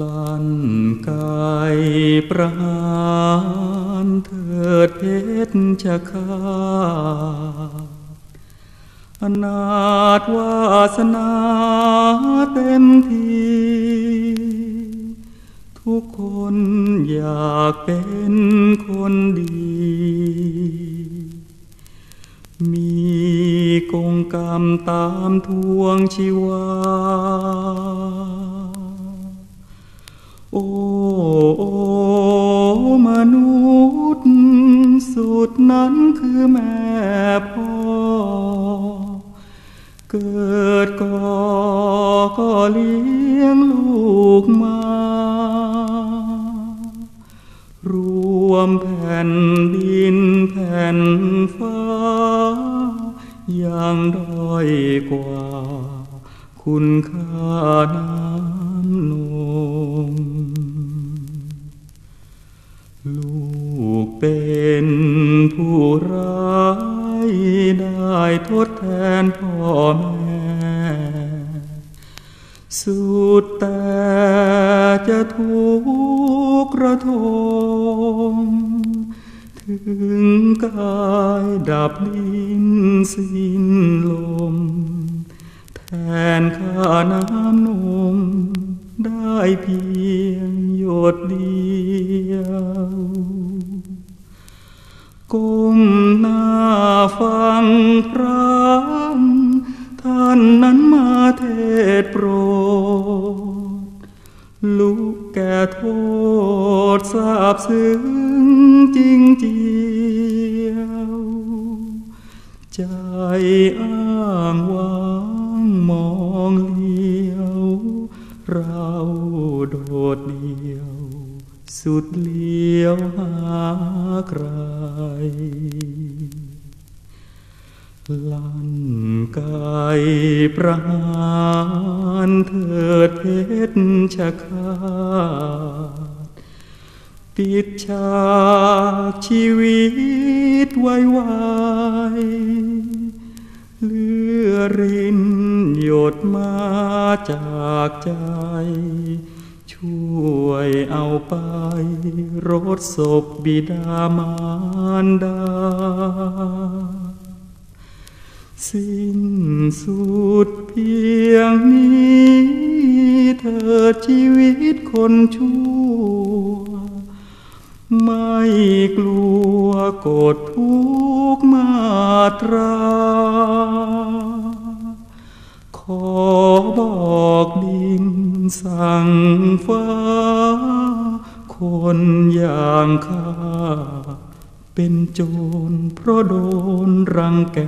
ลั่นกายประหารเถิดเพชรชะคาอนาถวาสนาเต็มทีทุกคนอยากเป็นคนดี มีกงกรรมตามทวงชีวา โอ้โอ้มนุษย์สุดนั้นคือแม่พ่อ เกิดก็ก็เลี้ยงลูกมา รวมแผ่นดินแผ่นฟ้า ยังด้อยกว่า คุณค่าน้ำนม ผู้ร้ายได้ทดแทนพ่อแม่ สุดแต่จะทุกข์ระทม ถึงกายดับดินสิ้นลม แทนข้าน้ำนมได้เพียงหยดเดียว ก้มหน้าฟังพระท่านนั้นมาเทศโปรดลูกแก่โทษทราบซึ้งจริงเจียวใจอ้างว้างมองเลียว เราโดดเดียว สุดเลี้ยวหาใคร ลั่นกายประหารเถิดเพชรชะคาดปิดฉากชีวิตไว้ไวเลือรินหยดมาจากใจช่ว เอาไป รถศพบิดามารดา สิ้นสุดเพียงนี้เธอชีวิตคนชั่ว ไม่กลัวกดทุกข์มาตราขอบอกดินสั่งฟ้า คนอย่างข้า เป็นโจรเพราะโดนรังแก